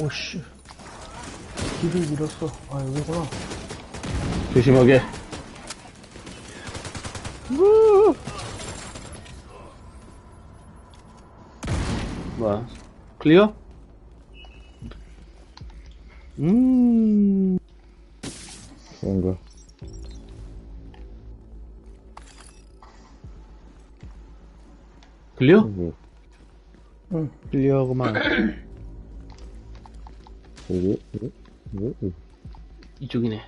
오씨. 길을 잃었어. 아, 여기구나. 조심하게. 뭐야? 클리어? 음. 그런가. 클리어? 뭐, 응. 클리어구만. 뭐, 뭐, 뭐, 뭐. 이쪽이네.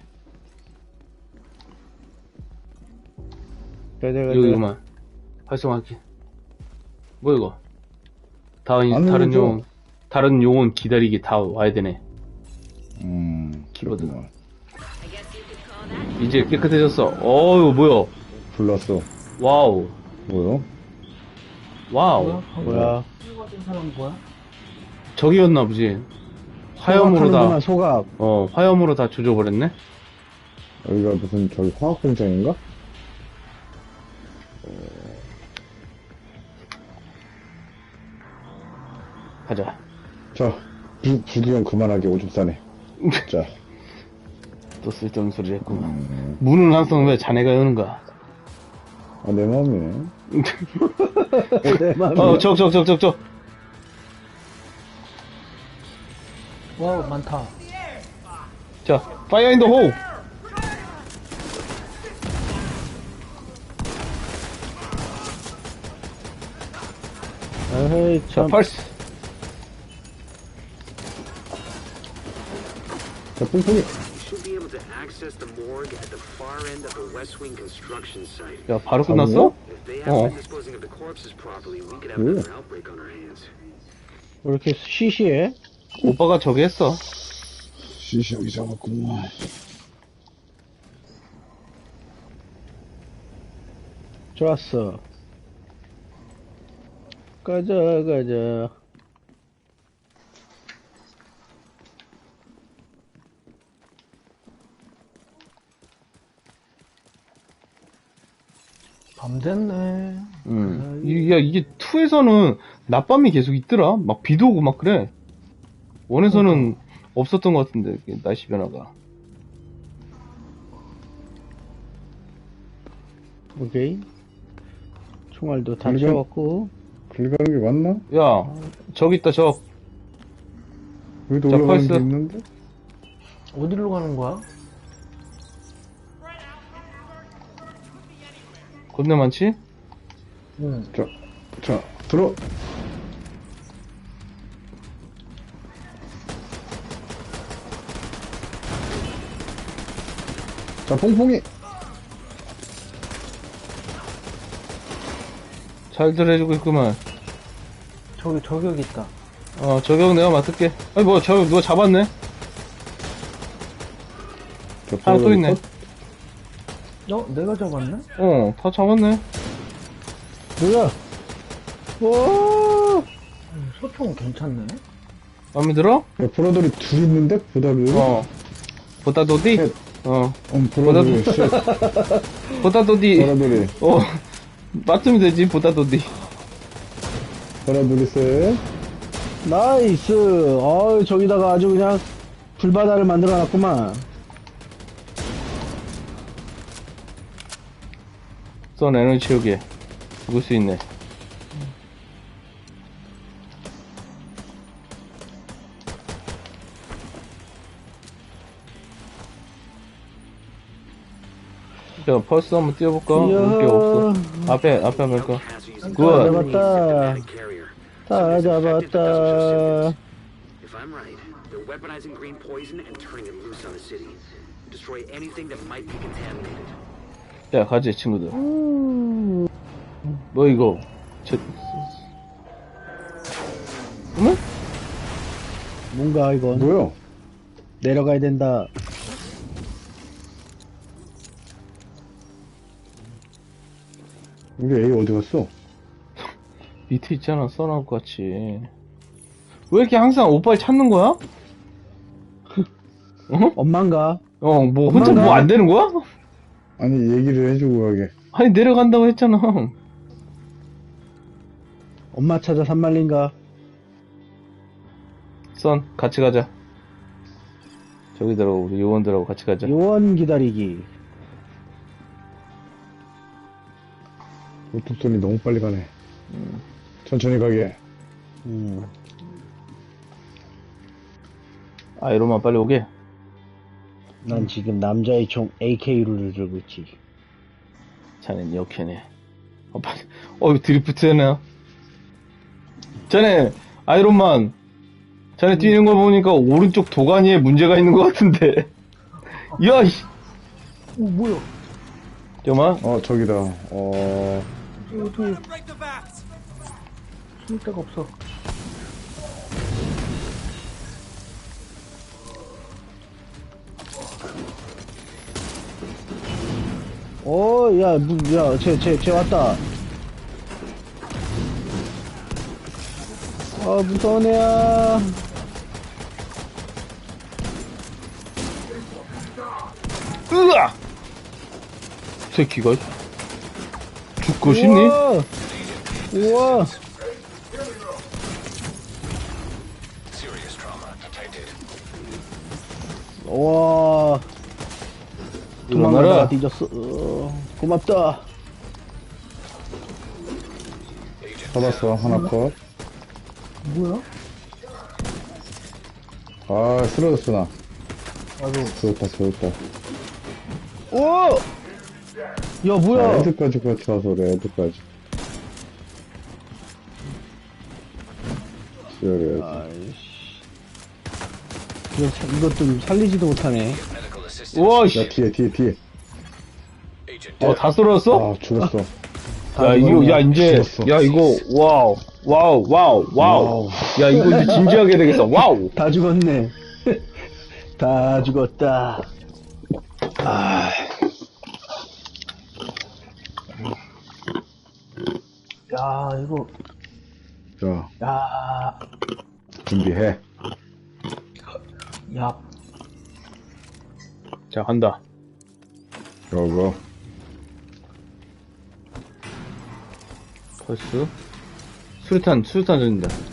가자. 여기구만. 활성화할게. 뭐 이거? 다른 안 다른? 용 다른 용은 기다리기 다 와야 되네. 음. 그렇구나. 이제 깨끗해졌어. 어유 뭐야? 불났어. 와우. 뭐요? 와우. 뭐야? 사람 뭐야? 저기였나 보지. 화염으로 다, 소각. 어, 화염으로 다 조져버렸네? 여기가 무슨 저기 화학 공장인가? 가자. 자, 부, 부기형 그만하게 오줌 싸네. 자, 또 쓸데없는 소리를 했구나. 음, 문은 항상 왜 자네가 여는가? 아, 내 마음이네. 내 맘이. 어, 적, 적, 적, 적, 적. 와우, 많다. 자, 파이어 인더 호! 에헤이, 자, 참. 펄스. 자, 뿡뿡이. should be able to access the morgue at the far end of the West Wing construction site. 야, 바로 끝났어? If they haven't 어. been disposing of the corpses properly, we could have Yeah. another outbreak on our hands. 왜 이렇게 시시해? 오빠가 저기 했어. 시시하게 잡았구만. 좋았어. 가자, 가자. 밤 됐네. 음. 이- 야, 이게 2에서는 낮밤이 계속 있더라. 막 비도 오고 막 그래. 원에서는 없었던 것 같은데, 날씨 변화가. 오케이. 총알도 다 이건- 채웠고. 길 가는 게 맞나? 야, 저기 있다, 저. 여기도 자, 올라가는 펄스. 게 있는데? 어디로 가는 거야? 겁내 많지? 응. 자, 자, 들어. 자, 뽕뽕이. 잘들 해주고 있구만. 저기 저격 있다. 어, 저격 내가 맡을게. 아니, 뭐, 저, 누가 잡았네? 자, 하나 또 있네. 어? 내가 잡았네? 어, 다 잡았네. 뭐야? 오! 음, 소총 괜찮네. 마음에 들어? 야, 보라돌이 둘 있는데? 보다돌이? 어. 보다도디? 셋. 어, 셋. 보다도디. 보라돌이. 어, 맞으면 되지, 보다도디. 보라돌이 셋. 나이스. 어 저기다가 아주 그냥 불바다를 만들어 놨구만. 선 에너지 채우기. 죽을 수 있네. 자, 펄스 한번 뛰어볼까? 물게 없어. 앞에, 앞에 using Good. the 잡았다. 다 잡았다. If I'm right, they're weaponizing green poison and turning it loose on the city. Destroy anything that might be contaminated. 야, 가지, 친구들. 뭐, 이거. 저, 어머? 뭔가 이건 뭐야? 내려가야 된다. 우리 A 어디 갔어? 밑에 있잖아, 써나올 것 같이. 왜 이렇게 항상 오빠를 찾는 거야? 엄마인가? 어, 뭐, 혼자 엄마가- 뭐 안 되는 거야? 아니, 얘기를 해주고 가게. 아니, 내려간다고 했잖아. 엄마 찾아 산말린가? 선, 같이 가자. 저기들하고, 우리 요원들하고 같이 가자. 요원 기다리기. 오뚝선이 너무 빨리 가네. 천천히 가게. 음. 아이로만 빨리 오게. 난 지금 남자의 총 AK를 들고 있지. 자넨 역해네. 어, 빨리, 어, 드리프트 해나? 자네, 아이론만, 자네 뛰는 거 보니까 오른쪽 도가니에 문제가 있는 것 같은데. 야, 이, 오, 뭐야. 잠깐만. 어, 저기다. 어, 어떻게. 숨을 데가 없어. 어, 야, 무, 야, 쟤, 쟤, 쟤 왔다. 아, 무서운 애야. 으아! 새끼가 죽고 싶니? 우와! 우와! 와, 도망가다가. 뒤졌어. 어, 고맙다. 잡았어. 하나 컷. 뭐야? 아, 쓰러졌어, 나. 나도. 쓰러졌다, 쓰러졌다. 오! 야, 아, 뭐야? 애들까지 같이 와서 그래, 애들까지. 지혈해야지. 아이씨. 이거, 사- 이것 좀 살리지도 못하네. 우와, 씨. 야, 뒤에, 뒤에, 뒤에. 어, 다 쏠았어? 아, 죽었어. 야, 이거, 야, 이제, 죽었어. 야, 이거, 와우, 와우, 와우, 와우. 야, 이거 이제 진지하게 되겠어. 와우. 다 죽었네. 다 죽었다. 야, 이거. 자, 야, 준비해. 야. 자, 간다. 요거. 펄스. 수류탄, 수류탄 던진다.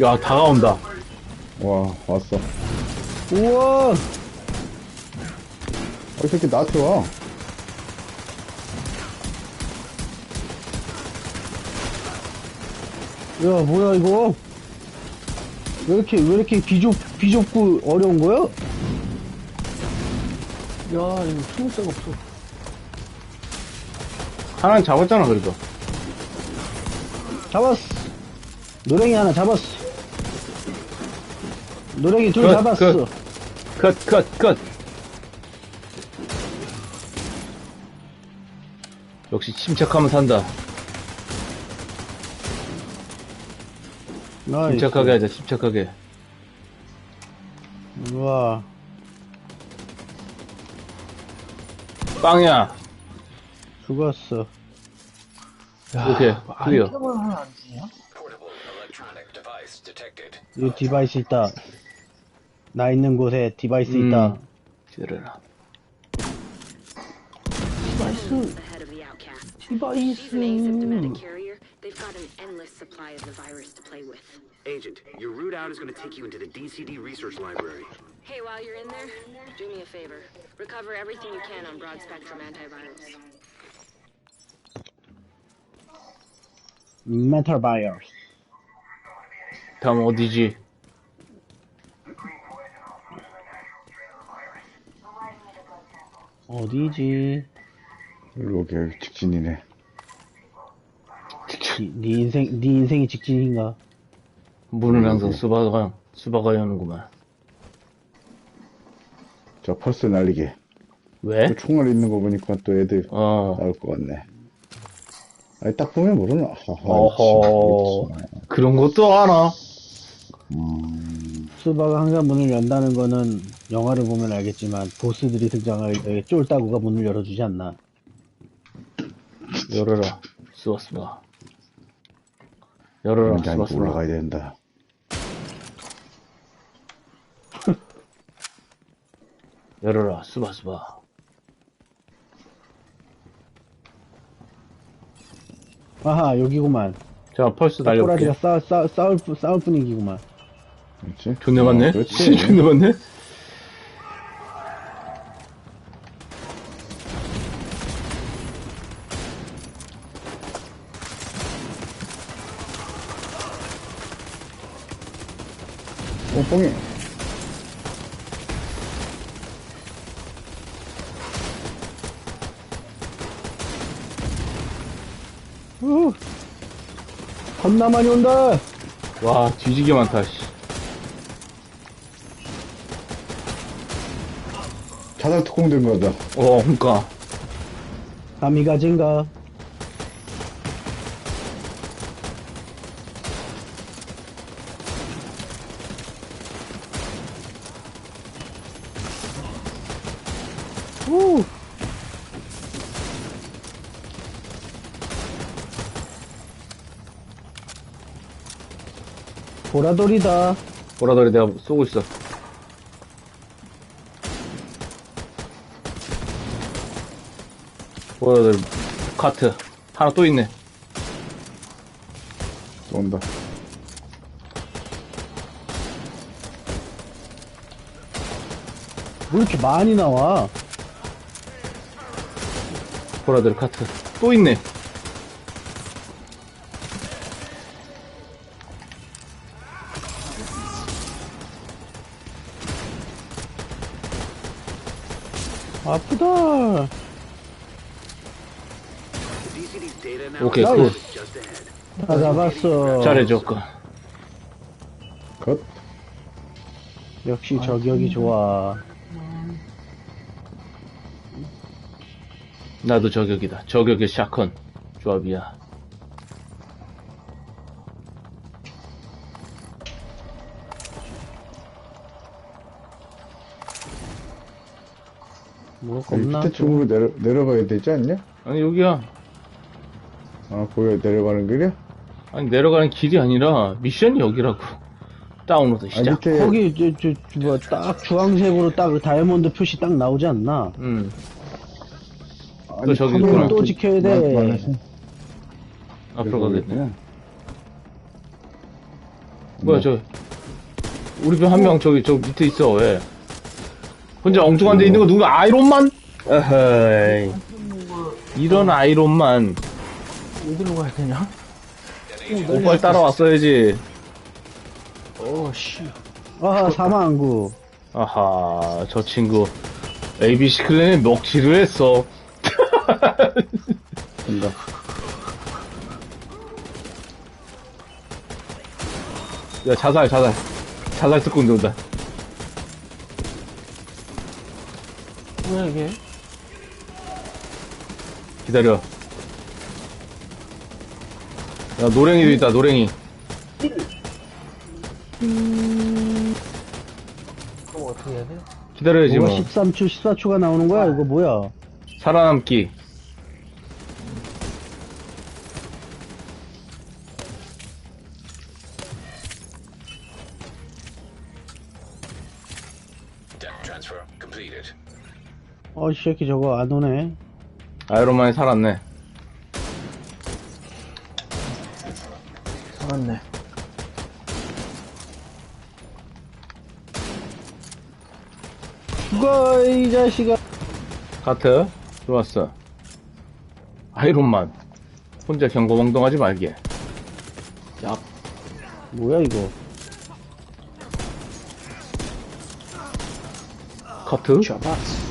야, 다가온다. 와, 왔어. 우와! 아, 이 새끼 나한테 와. 야, 뭐야, 이거? 왜 이렇게, 왜 이렇게 비좁, 비좁고 어려운 거야? 야, 이거 숨을 데가 없어. 하나는 잡았잖아, 그래도. 잡았어. 노랭이 하나 잡았어. 노랭이 둘 그, 잡았어. 그. 컷, 컷, 컷. 역시 침착하면 산다. 나이스. 침착하게 하자, 침착하게. 우와. 빵이야. 죽었어. 이렇게, 클리어. 아이템을 하나 안 주냐? 이 디바이스 있다. 나 있는 곳에 디바이스 음. 있다. 지르라. 디바이스. ahead of the outcast. These an asymptomatic 디바이스. carrier, they've got an endless supply of the virus to play with. Agent, your route out is going to take you into the DCD research library. Hey, while you're in there, do me a favor. Recover everything you can on broad spectrum antivirals. 멘탈 바이 어디지? 일로 오게, 직진이네. 니, 네 인생, 네 인생이 직진인가? 문은 항상 수박아, 수박아야 하는구만. 자, 펄스 날리게. 왜? 또 총알 있는 거 보니까 또 애들 어, 나올 것 같네. 아니, 딱 보면 모르나? 어허. 그런 것도 알아. 수바가 항상 문을 연다는 거는 영화를 보면 알겠지만 보스들이 등장할 때 쫄따구가 문을 열어주지 않나. 열어라. 스바스바. 열어라, 그런게 아니고. 올라가야 된다. 열어라, 스바스바. 아하, 여기구만. 자, 펄스 날려볼게. 꼬라지가 싸, 싸, 싸울, 분- 싸울 분위기구만. 그렇지? 존내 맞네? 어, 그렇지. 존내 맞네? 뽕뽕이. 우! 겁나 많이 온다! 와, 뒤지게 많다, 씨. 자살 특공 된 거다. 어, 그니까. 가미가진가? 우! 보라돌이다. 보라돌이 내가 쏘고 있어. 보라돌, 카트. 하나 또 있네. 쏜다. 왜 이렇게 많이 나와? 보라돌 카트. 또 있네. 아프다. 오케이, 굿. 다 잡았어. 잘해줬고. 컷. 역시 저격이 좋아. 나도 저격이다. 저격의 샷건. 조합이야. 겁나. 밑에 쪽으로 내려, 내려가야 되지 않냐? 아니, 여기야. 아, 보여, 내려가는 길이야? 아니, 내려가는 길이 아니라 미션이 여기라고. 다운로드 아, 시작. 밑에. 거기 저, 저, 뭐, 딱 주황색으로 딱 다이아몬드 표시 딱 나오지 않나? 음. 아니, 저기 있구나. 또또 지켜야 돼. 마- 많아서 앞으로 가겠네. 뭐야, 저. 우리 편 한명 저기, 저 밑에 있어, 왜? 혼자 엉뚱한 데 있는 거 누가 아이론만? 에헤이. 이런 아이론만. 어디로 가야 되냐? 오빠를 따라왔어야지. 어, 씨. 아, 사망구. 아하, 저 친구. ABC 클랜에 먹칠을 했어. 된다. 야, 자살, 자살. 자살 특공 들어온다. 뭐야, 이게? 기다려. 야, 노랭이도 있다, 노랭이. 그럼 어떻게 해야 돼? 기다려야지, 뭐가 뭐. 13초, 14초가 나오는 거야? 이거 뭐야? 살아남기. Data transfer completed. 어, 이 새끼 저거 안 오네. 아이론만이 살았네. 살았네. 죽어, 이 자식아. 카트, 좋았어. 아이론만. 혼자 경거멍덩하지 말게. 야, 뭐야, 이거. 카트? 잡았어.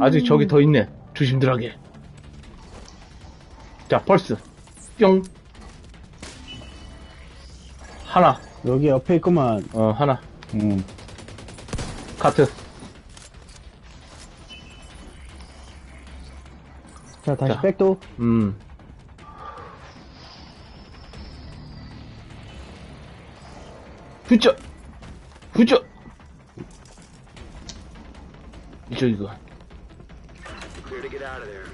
아직 저기 더 있네. 조심들하게. 자, 펄스. 뿅. 하나. 여기 옆에 있구만. 어, 하나. 음. 카트. 자, 다시 자. 백도. 음. 후쩍! 후쩍! 이쪽 이거. Clear to get out of there.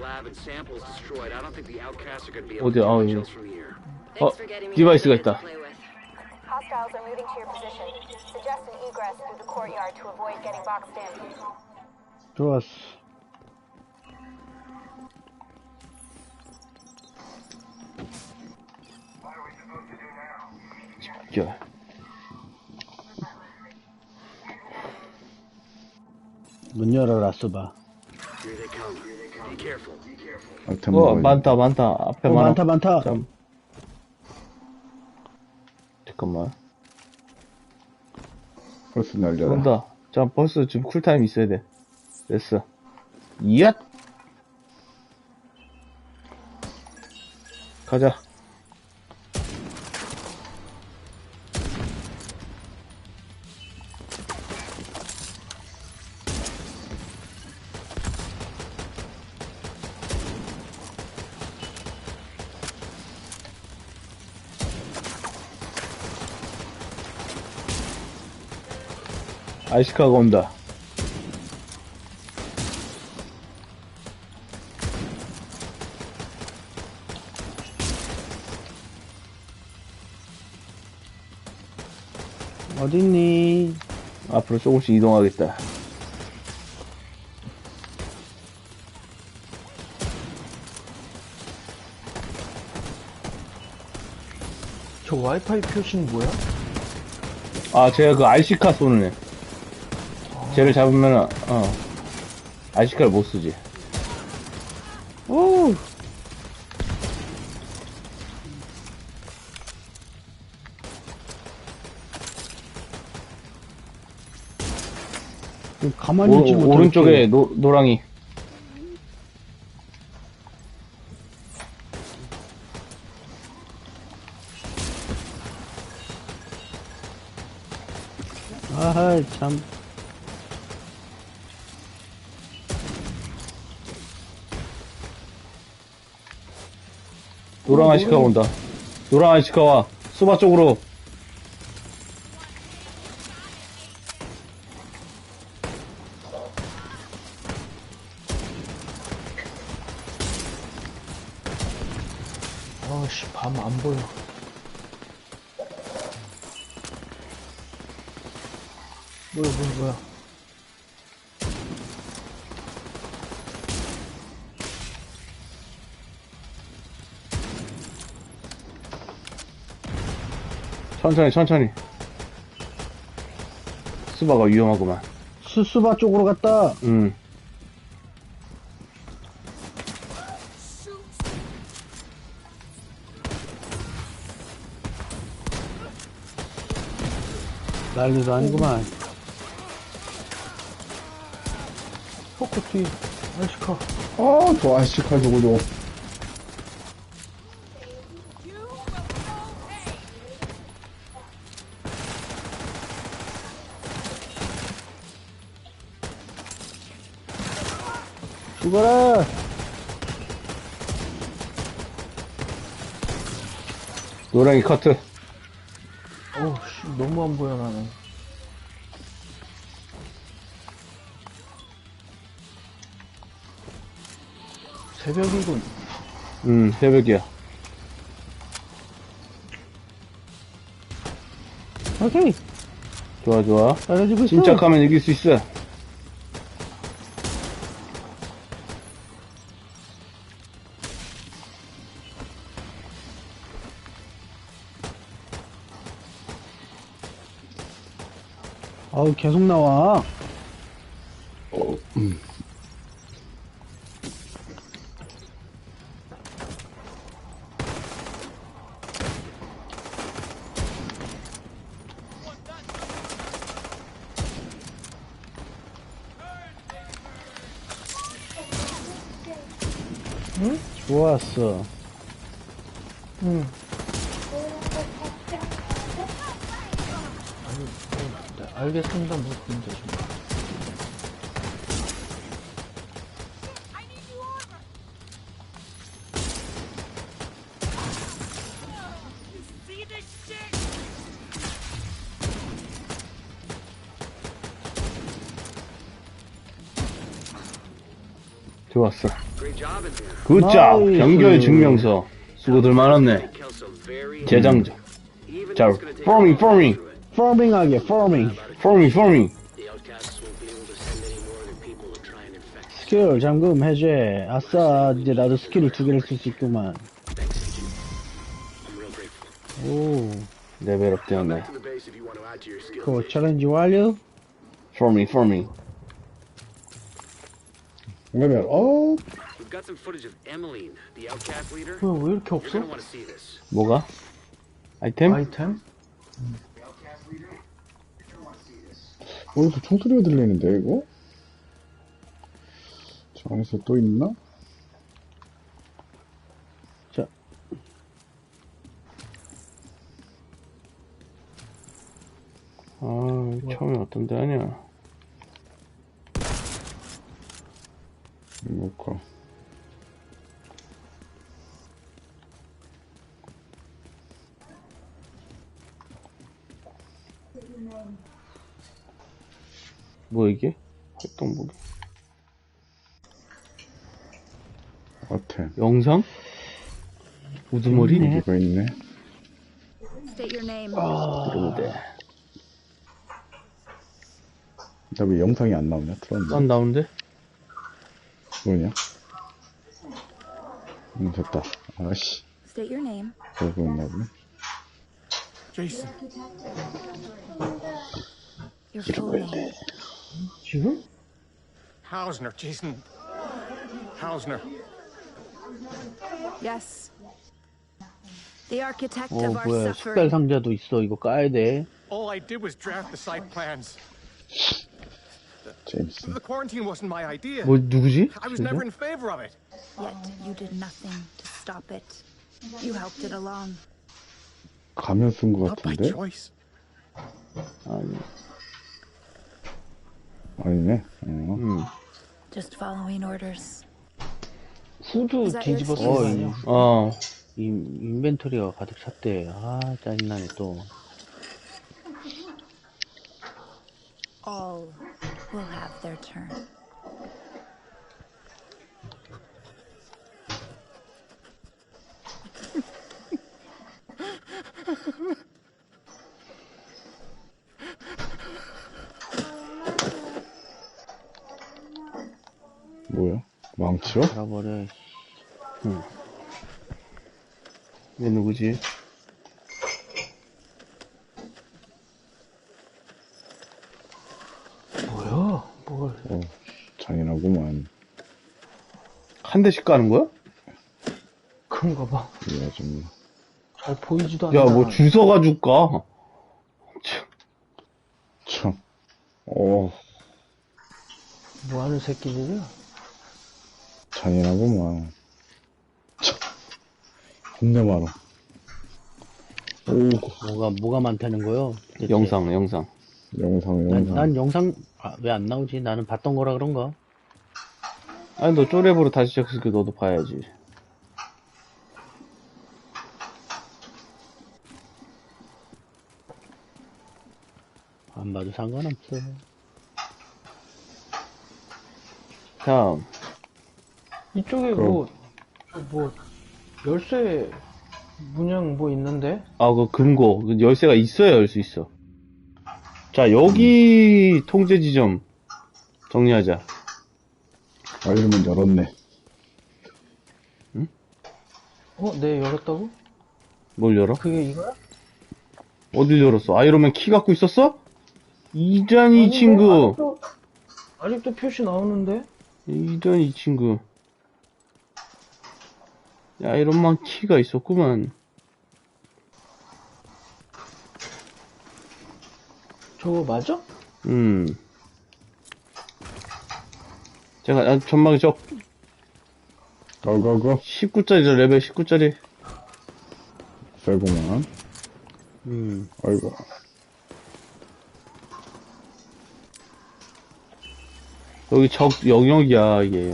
lab and samples destroyed, I don't think the outcasts are going to be able 어디, to do 아, much 여기. else from here. Thanks for getting me 디바이스가 something 있다. to play with. Hostiles are moving to your position. Suggest an egress through the courtyard to avoid getting boxed in. 좋았어. 야, 문 열어라, 써봐. 아템 어, 먹어야 돼. 많다, 많다. 앞에 어, 많아. 많다, 많다. 잠. 잠깐만. 벌써 날려라. 온다. 자, 버스 지금 쿨타임 있어야 돼. 됐어. 이앗! 가자. 아이시카가 온다. 어딨니? 앞으로 조금씩 이동하겠다. 저 와이파이 표시는 뭐야? 아, 제가 그 아이시카 쏘는 애. 쟤를 잡으면, 어, 아이시카를 못 쓰지. 오! 가만히 있지 오. 오른쪽에 노, 노랑이. 아하, 참. 노랑 아이시카 온다. 노랑 아이시카 와. 수바 쪽으로. 천천히, 천천히. 수바가 위험하구만. 수수바 쪽으로 갔다. 음. 난리도 아니구만. 포크 뒤. 아이시카. 아, 저 아이시카 저거 저. 죽어라! 노랑이 커트. 어우, 씨, 너무 안 보여, 나는. 새벽이군. 음, 새벽이야. 오케이. 좋아, 좋아. 잘해주고 있어. 침착하면 이길 수 있어. 아우, 계속 나와. 응? 좋았어. 응. 아니, 뭐, 네, 알겠습니다. 뭐, 문제 좀. 좋았어. 굿잡. 경결 증명서 수고들 많았네 재장전 자 it. farming하게 farming farming farming The outcasts won't be able to send any more of their people to try and infect us. 스킬 잠금 해제 아싸 이제 나도 스킬을 두 개를 쓸 수 있구만 Thanks, Agent. I'm real grateful. 오 레벨업 되었네 To the base if you want to add to your skills. 그 챌린지 완료 farming farming 그러면, 어, We've got some footage of Emmeline, the outcast leader. 왜, 왜 이렇게 You're 없어? gonna want to see this. 뭐가? 아이템? 아이템? 어디서 총소리가 들리는데, 이거? 저 안에서 또 있나? 자 아 처음에 어떤 데 하냐 뭘까? 뭐 이게? 활동복이 같아. 영상? 우두머리? 여기가 있네. State your name. 이러면 돼. 나왜 영상이 안 나오냐? 틀었나? 안 나오는데? 뭐냐? 음, 됐다. 아씨, State your name. 여기 있나 보네. Jason. Your full name. 지금? Hausner. Jason. Hausner. Yes. The architect 어 of our 뭐야 suffering. 식별 상자도 있어 이거 까야 돼 All I did was draft the site plans. 제임스. The quarantine wasn't my idea. 뭐 누구지? I was 진짜? never in favor of it. Yet you did nothing to stop it. You helped it along. 가면 쓴 것 Not by 같은데? choice. 아니 아니네. 어. 음. Just following orders. 후드 뒤집어? 거 어, 아니야? 어 이, 인벤토리가 가득 찼대 아 짜증나네 또 All will have their turn. 뭐야? 망치요? 알아버려 얘 누구지? 뭐야? 뭘. 어, 잔인하구만. 한 대씩 가는 거야? 그런가 봐. 이 아줌마. 잘 보이지도 않아. 야 뭐 줄 서가지고 가 참, 참. 어, 뭐 하는 새끼들이야? 잔인하구만. 참. 겁나 많아. 오, 뭐가 뭐가 많다는 거요 대체? 영상 영상 영상, 난, 영상. 난 영상 아, 왜안 나오지 나는 봤던 거라 그런가 아니 너 쪼랩으로 다시 시작했으니까 너도 봐야지 안 봐도 상관없어 다음 이쪽에 뭐, 저 뭐, 열쇠 문양 뭐 있는데? 아, 그 금고. 그 열쇠가 있어야 열 수 있어. 자, 여기 통제 지점 정리하자. 아, 이러면 열었네. 어, 네, 열었다고? 뭘 열어? 그게 이거야? 어딜 열었어? 아이로맨 키 갖고 있었어? 이전 이 아닌데? 친구. 아직도, 아직도 표시 나오는데? 이전 이 친구. 아이론만 키가 있었구만. 저거 맞아? 음. 제가, 아, 전망에 저 고고고. 19짜리, 레벨 19짜리. 쎄구만. 음 아이고. 여기 적 영역이야, 이게.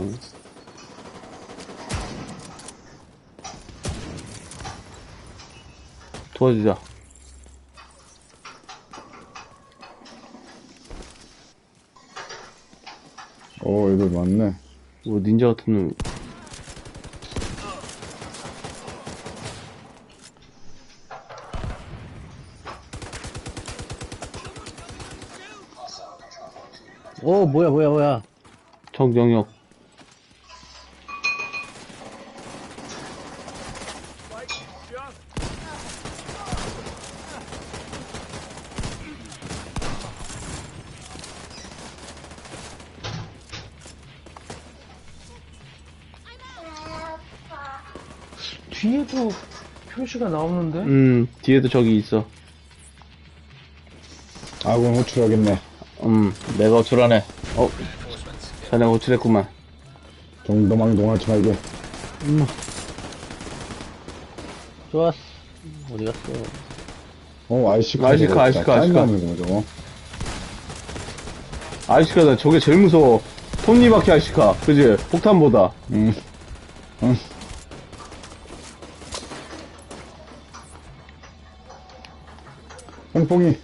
도와주자. 어, 오, 애들 많네. 오, 닌자 같은 놈. 오, 뭐야, 뭐야, 뭐야. 정정혁. 표시가 나오는데? 음, 뒤에도 저기 있어. 아군 호출하겠네. 음, 내가 호출하네. 어, 자네 호출했구만. 정도망 동하지 말고. 좋았어. 어디 갔어? 어, 아이시카. 아이시카, 아이시카, 아이시카. 아이시카다. 저게 제일 무서워. 톱니바퀴 아이시카. 그지? 폭탄보다. 응. 응. 뽕 뽕이.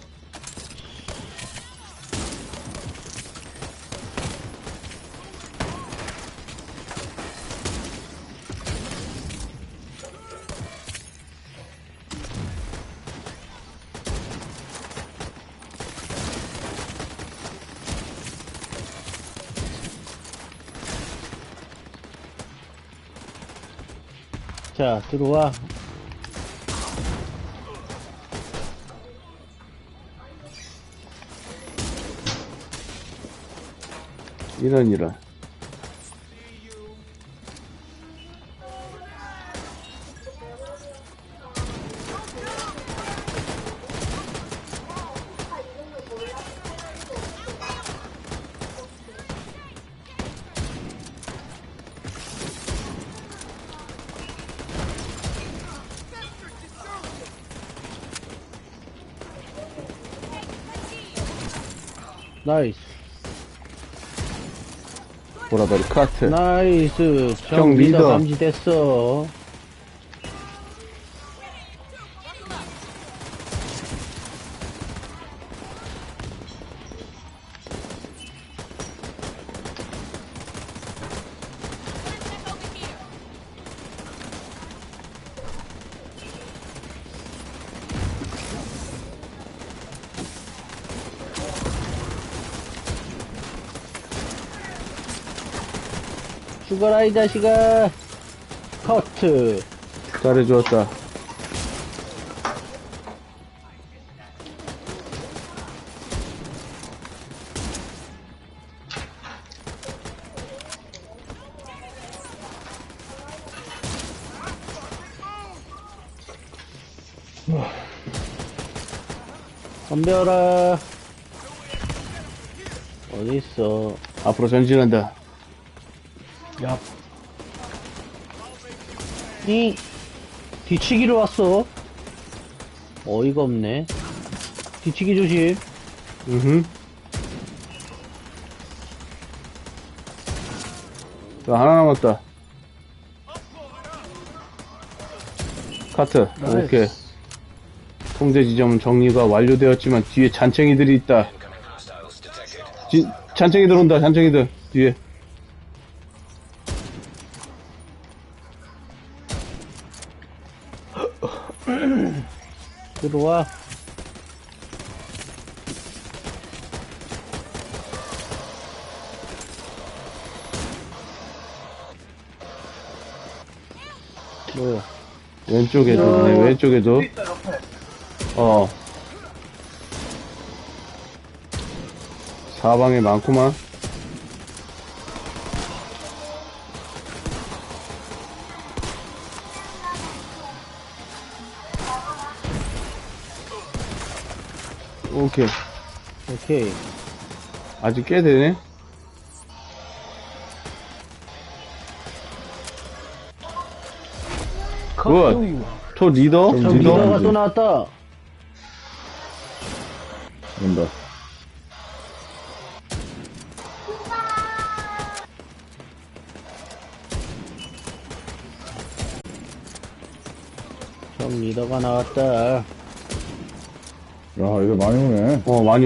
자, 들어와. 이런, 이런. 나이스. 보라더리 카트. 나이스. 형 리더. 감지됐어. 죽어라, 이 자식아. 커트. 잘해주었다. 덤벼라. 어딨어. 앞으로 전진한다. 야, 이, 뒤치기로 왔어. 어이가 없네. 뒤치기 조심. 음 자, 하나 남았다. 카트, 나이스. 오케이. 통제 지점은 정리가 완료되었지만 뒤에 잔챙이들이 있다. 지, 잔챙이 들어온다, 잔챙이들. 뒤에. 들어와. 뭐야? 왼쪽에도, 네, 왼쪽에도. 어. 사방에 많구만. 오케이. 오케이. 아직 꽤 되네. 굿. 컷. 저 리더? 좀저 리더? 리더가. 또 나왔다. 온다. 정 리더가 나왔다. 야, 이거 많이 오네. 어, 많이 와.